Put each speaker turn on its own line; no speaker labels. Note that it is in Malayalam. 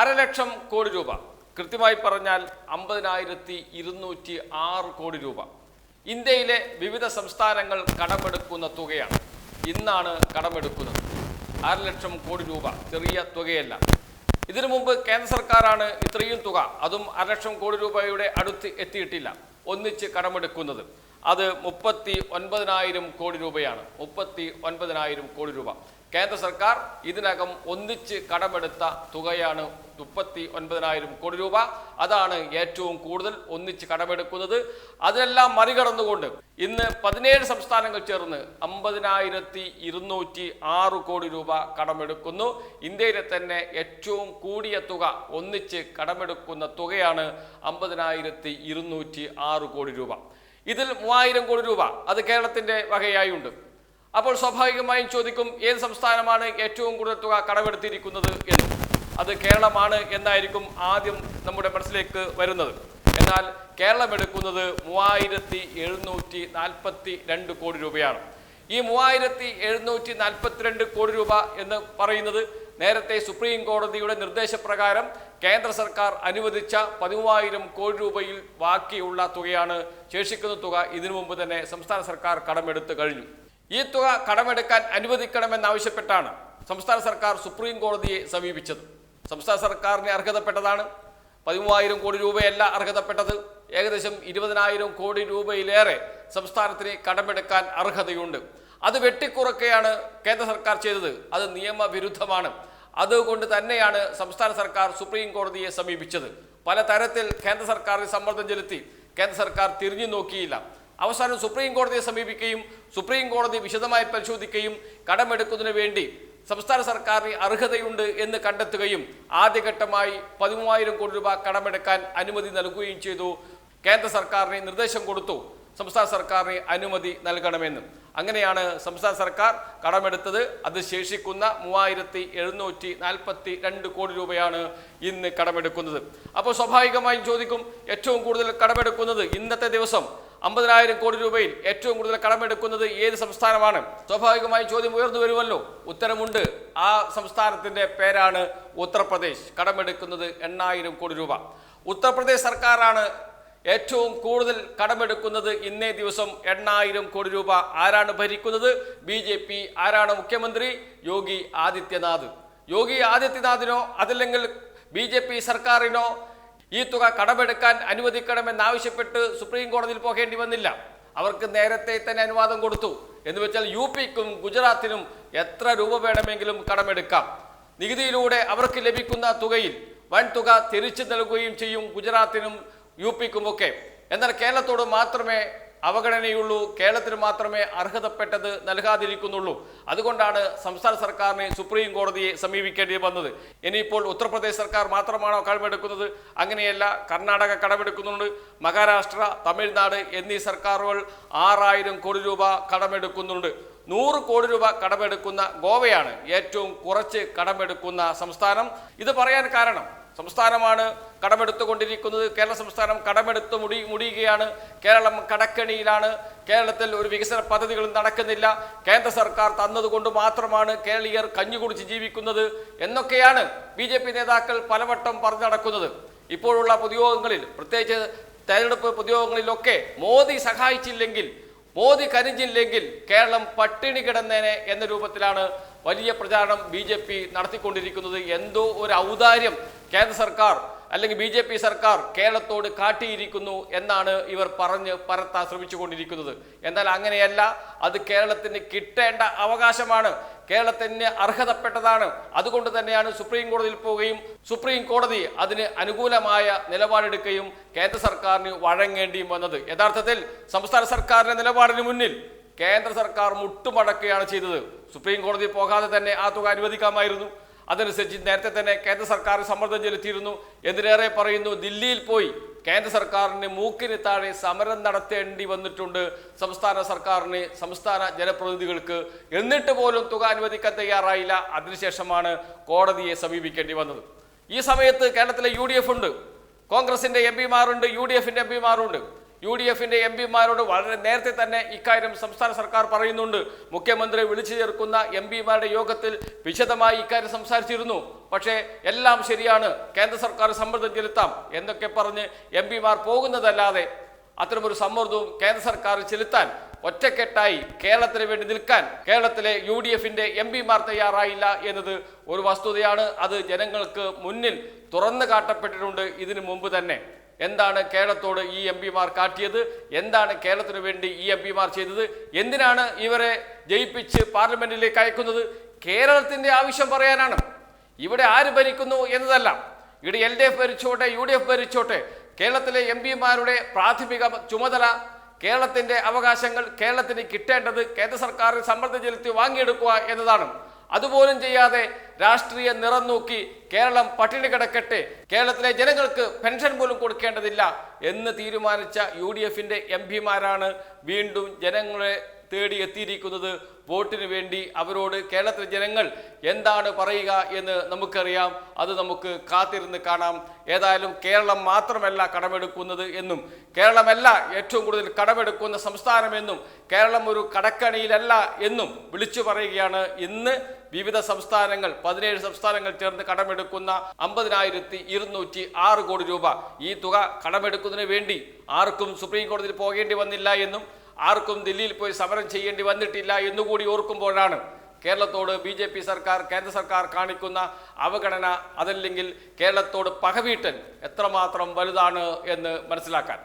അരലക്ഷം കോടി രൂപ. കൃത്യമായി പറഞ്ഞാൽ അമ്പതിനായിരത്തി ഇരുന്നൂറ്റി ആറ് കോടി രൂപ. ഇന്ത്യയിലെ വിവിധ സംസ്ഥാനങ്ങൾ കടമെടുക്കുന്ന തുകയാണ്. ഇന്നാണ് കടമെടുക്കുന്നത്. അരലക്ഷം കോടി രൂപ. ചെറിയ തുകയല്ല. ഇതിനു മുമ്പ് കേന്ദ്ര സർക്കാരാണ് ഇത്രയും തുക. അതും അരലക്ഷം കോടി രൂപയുടെ അടുത്ത് എത്തിയിട്ടില്ല. ഒന്നിച്ച് കടമെടുക്കുന്നത്. അത് മുപ്പത്തി ഒൻപതിനായിരം കോടി രൂപയാണ്. മുപ്പത്തി ഒൻപതിനായിരം കോടി രൂപ. കേന്ദ്ര സർക്കാർ ഇതിനകം ഒന്നിച്ച് കടമെടുത്ത തുകയാണ് മുപ്പത്തി ഒൻപതിനായിരം കോടി രൂപ. അതാണ് ഏറ്റവും കൂടുതൽ ഒന്നിച്ച് കടമെടുക്കുന്നത്. അതിനെല്ലാം മറികടന്നുകൊണ്ട് ഇന്ന് പതിനേഴ് സംസ്ഥാനങ്ങൾ ചേർന്ന് അമ്പതിനായിരത്തി ഇരുന്നൂറ്റി ആറ് കോടി രൂപ കടമെടുക്കുന്നു. ഇന്ത്യയിലെ തന്നെ ഏറ്റവും കൂടിയ തുക ഒന്നിച്ച് കടമെടുക്കുന്ന തുകയാണ് അമ്പതിനായിരത്തി ഇരുന്നൂറ്റി ആറ് കോടി രൂപ. ഇതിൽ മൂവായിരം കോടി രൂപ അത് കേരളത്തിന്റെ വകയായി ഉണ്ട് അപ്പോൾ സ്വാഭാവികമായും ചോദിക്കും ഏത് സംസ്ഥാനമാണ് ഏറ്റവും കൂടുതൽ തുക കടമെടുത്തിരിക്കുന്നത് എന്ന്. അത് കേരളമാണ് എന്നായിരിക്കും ആദ്യം നമ്മുടെ മനസ്സിലേക്ക് വരുന്നത്. എന്നാൽ കേരളം എടുക്കുന്നത് മൂവായിരത്തി എഴുന്നൂറ്റി നാൽപ്പത്തി രണ്ട് കോടി രൂപയാണ്. ഈ മൂവായിരത്തി എഴുന്നൂറ്റി നാൽപ്പത്തിരണ്ട് കോടി രൂപ എന്ന് പറയുന്നത് നേരത്തെ സുപ്രീം കോടതിയുടെ നിർദ്ദേശപ്രകാരം കേന്ദ്ര സർക്കാർ അനുവദിച്ച പതിമൂവായിരം കോടി രൂപയിൽ ബാക്കിയുള്ള തുകയാണ് ശേഷിക്കുന്ന തുക. ഇതിനു മുമ്പ് തന്നെ സംസ്ഥാന സർക്കാർ കടമെടുത്ത് കഴിഞ്ഞു. ഈ തുക കടമെടുക്കാൻ അനുവദിക്കണമെന്നാവശ്യപ്പെട്ടാണ് സംസ്ഥാന സർക്കാർ സുപ്രീം കോടതിയെ സമീപിച്ചത്. സംസ്ഥാന സർക്കാരിന് അർഹതപ്പെട്ടതാണ്. പതിമൂവായിരം കോടി രൂപയല്ല അർഹതപ്പെട്ടത്. ഏകദേശം ഇരുപതിനായിരം കോടി രൂപയിലേറെ സംസ്ഥാനത്തിന് കടമെടുക്കാൻ അർഹതയുണ്ട്. അത് വെട്ടിക്കുറക്കുകയാണ് കേന്ദ്ര സർക്കാർ ചെയ്തത്. അത് നിയമവിരുദ്ധമാണ്. അതുകൊണ്ട് തന്നെയാണ് സംസ്ഥാന സർക്കാർ സുപ്രീം കോടതിയെ സമീപിച്ചത്. പല തരത്തിൽ കേന്ദ്ര സർക്കാരിന് സമ്മർദ്ദം ചെലുത്തി കേന്ദ്ര സർക്കാർ തിരിഞ്ഞു നോക്കിയില്ല. അവസാനം സുപ്രീം കോടതിയെ സമീപിക്കുകയും സുപ്രീം കോടതി വിശദമായി പരിശോധിക്കുകയും കടമെടുക്കുന്നതിന് വേണ്ടി സംസ്ഥാന സർക്കാരിന് അർഹതയുണ്ട് എന്ന് കണ്ടെത്തുകയും ആദ്യഘട്ടമായി പതിമൂവായിരം കോടി രൂപ കടമെടുക്കാൻ അനുമതി നൽകുകയും ചെയ്തു. കേന്ദ്ര സർക്കാരിന് നിർദ്ദേശം കൊടുത്തു. സംസ്ഥാന സർക്കാരിന് അനുമതി നൽകണമെന്ന്. അങ്ങനെയാണ് സംസ്ഥാന സർക്കാർ കടമെടുത്തത്. അത് ശേഷിക്കുന്ന മൂവായിരത്തി എഴുന്നൂറ്റി നാൽപ്പത്തി രണ്ട് കോടി രൂപയാണ് ഇന്ന് കടമെടുക്കുന്നത്. അപ്പോൾ സ്വാഭാവികമായും ചോദിക്കും ഏറ്റവും കൂടുതൽ കടമെടുക്കുന്നത് ഇന്നത്തെ ദിവസം അമ്പതിനായിരം കോടി രൂപയിൽ ഏറ്റവും കൂടുതൽ കടമെടുക്കുന്നത് ഏത് സംസ്ഥാനമാണ്? സ്വാഭാവികമായി ചോദ്യം ഉയർന്നു വരുമല്ലോ. ഉത്തരമുണ്ട്. ആ സംസ്ഥാനത്തിന്റെ പേരാണ് ഉത്തർപ്രദേശ്. കടമെടുക്കുന്നത് എണ്ണായിരം കോടി രൂപ. ഉത്തർപ്രദേശ് സർക്കാരാണ് ഏറ്റവും കൂടുതൽ കടമെടുക്കുന്നത് ഇന്നേ ദിവസം എണ്ണായിരം കോടി രൂപ ആരാണ് ഭരിക്കുന്നത്? ബി ജെ പി ആരാണ് മുഖ്യമന്ത്രി? യോഗി ആദിത്യനാഥ്. യോഗി ആദിത്യനാഥിനോ അതല്ലെങ്കിൽ ബി ജെ പി സർക്കാരിനോ ഈ തുക കടമെടുക്കാൻ അനുവദിക്കണമെന്നാവശ്യപ്പെട്ട് സുപ്രീം കോടതിയിൽ പോകേണ്ടി വന്നില്ല. അവർക്ക് നേരത്തെ തന്നെ അനുവാദം കൊടുത്തു. എന്ന് വെച്ചാൽ യു പിക്കും ഗുജറാത്തിനും എത്ര രൂപ വേണമെങ്കിലും കടമെടുക്കാം. നികുതിയിലൂടെ അവർക്ക് ലഭിക്കുന്ന തുകയിൽ വൻ തുക തിരിച്ചു നൽകുകയും ചെയ്യും ഗുജറാത്തിനും യു പിക്കുമൊക്കെ. എന്നാൽ കേരളത്തോട് മാത്രമേ അവഗണനയുള്ളൂ കേരളത്തിന് മാത്രമേ അർഹതപ്പെട്ടത് നൽകാതിരിക്കുന്നുള്ളൂ. അതുകൊണ്ടാണ് സംസ്ഥാന സർക്കാരിനെ സുപ്രീം കോടതിയെ സമീപിക്കേണ്ടി വന്നത്. ഇനിയിപ്പോൾ ഉത്തർപ്രദേശ് സർക്കാർ മാത്രമാണോ കടമെടുക്കുന്നത്? അങ്ങനെയല്ല കർണാടക കടമെടുക്കുന്നുണ്ട് മഹാരാഷ്ട്ര തമിഴ്നാട് എന്നീ സർക്കാരുകൾ ആറായിരം കോടി രൂപ കടമെടുക്കുന്നുണ്ട്. നൂറ് കോടി രൂപ കടമെടുക്കുന്ന ഗോവയാണ് ഏറ്റവും കുറച്ച് കടമെടുക്കുന്ന സംസ്ഥാനം. ഇത് പറയാൻ കാരണം സംസ്ഥാനമാണ് കടമെടുത്തുകൊണ്ടിരിക്കുന്നത്. കേരള സംസ്ഥാനം കടമെടുത്ത് മുടി മുടിയുകയാണ്. കേരളം കടക്കണിയിലാണ്. കേരളത്തിൽ ഒരു വികസന പദ്ധതികളും നടക്കുന്നില്ല. കേന്ദ്ര സർക്കാർ തന്നതുകൊണ്ട് മാത്രമാണ് കേരളീയർ കഞ്ഞുകുടിച്ച് ജീവിക്കുന്നത് എന്നൊക്കെയാണ് ബി ജെ പി നേതാക്കൾ പലവട്ടം പറഞ്ഞു നടക്കുന്നത്. ഇപ്പോഴുള്ള പൊതുയോഗങ്ങളിൽ പ്രത്യേകിച്ച് തെരഞ്ഞെടുപ്പ് പൊതുയോഗങ്ങളിലൊക്കെ മോദി സഹായിച്ചില്ലെങ്കിൽ മോദി കരിഞ്ഞില്ലെങ്കിൽ കേരളം പട്ടിണി കിടന്നേനെ എന്ന രൂപത്തിലാണ് വലിയ പ്രചാരണം ബി നടത്തിക്കൊണ്ടിരിക്കുന്നത്. എന്തോ ഒരു ഔദാര്യം കേന്ദ്ര സർക്കാർ അല്ലെങ്കിൽ ബി ജെ പി സർക്കാർ കേരളത്തോട് കാട്ടിയിരിക്കുന്നു എന്നാണ് ഇവർ പറഞ്ഞ് പരത്താൻ ശ്രമിച്ചുകൊണ്ടിരിക്കുന്നത്. എന്നാൽ അങ്ങനെയല്ല അത് കേരളത്തിന് കിട്ടേണ്ട അവകാശമാണ്. കേരളത്തിന് അർഹതപ്പെട്ടതാണ്. അതുകൊണ്ട് തന്നെയാണ് സുപ്രീം കോടതിയിൽ പോവുകയും സുപ്രീം കോടതി അതിന് അനുകൂലമായ നിലപാടെടുക്കുകയും കേന്ദ്ര സർക്കാരിന് വഴങ്ങേണ്ടിയും വന്നത്. യഥാർത്ഥത്തിൽ സംസ്ഥാന സർക്കാരിന്റെ നിലപാടിന് മുന്നിൽ കേന്ദ്ര സർക്കാർ മുട്ടുമടക്കുകയാണ് ചെയ്തത്. സുപ്രീം കോടതി പോകാതെ തന്നെ ആ തുക അനുവദിക്കാമായിരുന്നു. അതനുസരിച്ച് നേരത്തെ തന്നെ കേന്ദ്ര സർക്കാർ സമ്മർദ്ദം ചെലുത്തിയിരുന്നു. എന്തിനേറെ പറയുന്നു ദില്ലിയിൽ പോയി കേന്ദ്ര സർക്കാരിന് മൂക്കിന് താഴെ സമരം നടത്തേണ്ടി വന്നിട്ടുണ്ട്. സംസ്ഥാന സർക്കാരിന് സംസ്ഥാന ജനപ്രതിനിധികൾക്ക് എന്നിട്ട് പോലും തുക അനുവദിക്കാൻ തയ്യാറായില്ല. അതിനുശേഷമാണ് കോടതിയെ സമീപിക്കേണ്ടി വന്നത്. ഈ സമയത്ത് കേരളത്തിലെ യു ഉണ്ട്. കോൺഗ്രസിന്റെ എം പിമാരുണ്ട് യു ഡി എഫിന്റെ എം പിമാരുണ്ട്. യു ഡി എഫിന്റെ എം പിമാരോട് വളരെ നേരത്തെ തന്നെ ഇക്കാര്യം സംസ്ഥാന സർക്കാർ പറയുന്നുണ്ട്. മുഖ്യമന്ത്രി വിളിച്ചു ചേർക്കുന്ന എം പിമാരുടെ യോഗത്തിൽ വിശദമായി ഇക്കാര്യം സംസാരിച്ചിരുന്നു. പക്ഷേ എല്ലാം ശരിയാണ്. കേന്ദ്ര സർക്കാർ സമ്മർദ്ദം ചെലുത്താം എന്നൊക്കെ പറഞ്ഞ് എം പിമാർ പോകുന്നതല്ലാതെ അത്തരമൊരു സമ്മർദ്ദവും കേന്ദ്ര സർക്കാർ ചെലുത്താൻ ഒറ്റക്കെട്ടായി കേരളത്തിന് വേണ്ടി നിൽക്കാൻ കേരളത്തിലെ യു ഡി എഫിന്റെ എം പിമാർ തയ്യാറായില്ല എന്നത് ഒരു വസ്തുതയാണ്. അത് ജനങ്ങൾക്ക് മുന്നിൽ തുറന്നു കാട്ടപ്പെട്ടിട്ടുണ്ട് ഇതിനു മുമ്പ് തന്നെ. എന്താണ് കേരളത്തോട് ഈ എം പിമാർ കാട്ടിയത്? എന്താണ് കേരളത്തിന് വേണ്ടി ഈ എം പിമാർ ചെയ്തത്? എന്തിനാണ് ഇവരെ ജയിപ്പിച്ച് പാർലമെന്റിലേക്ക് അയക്കുന്നത്? കേരളത്തിന്റെ ആവശ്യം പറയാനാണ്. ഇവിടെ ആര് ഭരിക്കുന്നു എന്നതല്ല. ഇവിടെ എൽ ഡി എഫ് ഭരിച്ചോട്ടെ യു ഡി എഫ് ഭരിച്ചോട്ടെ കേരളത്തിലെ എം പിമാരുടെ പ്രാഥമിക ചുമതല കേരളത്തിന്റെ അവകാശങ്ങൾ കേരളത്തിന് കിട്ടേണ്ടത് കേന്ദ്ര സർക്കാരിൽ സമ്മർദ്ദം ചെലുത്തി വാങ്ങിയെടുക്കുക എന്നതാണ്. അതുപോലും ചെയ്യാതെ രാഷ്ട്രീയ നിറം നോക്കി കേരളം പട്ടിണി കിടക്കട്ടെ കേരളത്തിലെ ജനങ്ങൾക്ക് പെൻഷൻ പോലും കൊടുക്കേണ്ടതില്ല എന്ന് തീരുമാനിച്ച യു ഡി എഫിന്റെ എം പിമാരാണ് വീണ്ടും ജനങ്ങളെ തേടി എത്തിയിരിക്കുന്നത്. വോട്ടിന് വേണ്ടി അവരോട് കേരളത്തിലെ ജനങ്ങൾ എന്താണ് പറയുക എന്ന് നമുക്കറിയാം. അത് നമുക്ക് കാത്തിരുന്ന് കാണാം. ഏതായാലും കേരളം മാത്രമല്ല കടമെടുക്കുന്നത് എന്നും കേരളമല്ല ഏറ്റവും കൂടുതൽ കടമെടുക്കുന്ന സംസ്ഥാനമെന്നും കേരളം ഒരു കടക്കണിയിലല്ല എന്നും വിളിച്ചു പറയുകയാണ്. ഇന്ന് വിവിധ സംസ്ഥാനങ്ങൾ പതിനേഴ് സംസ്ഥാനങ്ങൾ ചേർന്ന് കടമെടുക്കുന്ന അമ്പതിനായിരത്തി ഇരുന്നൂറ്റി ആറ് കോടി രൂപ. ഈ തുക കടമെടുക്കുന്നതിന് വേണ്ടി ആർക്കും സുപ്രീം കോടതിയിൽ പോകേണ്ടി വന്നില്ല എന്നും ആർക്കും ദില്ലിയിൽ പോയി സമരം ചെയ്യേണ്ടി വന്നിട്ടില്ല എന്നുകൂടി ഓർക്കുമ്പോഴാണ് കേരളത്തോട് ബി ജെ പി സർക്കാർ കേന്ദ്ര സർക്കാർ കാണിക്കുന്ന അവഗണന അതല്ലെങ്കിൽ കേരളത്തോട് പകവീട്ടൽ എത്രമാത്രം വലുതാണ് എന്ന് മനസ്സിലാക്കാൻ.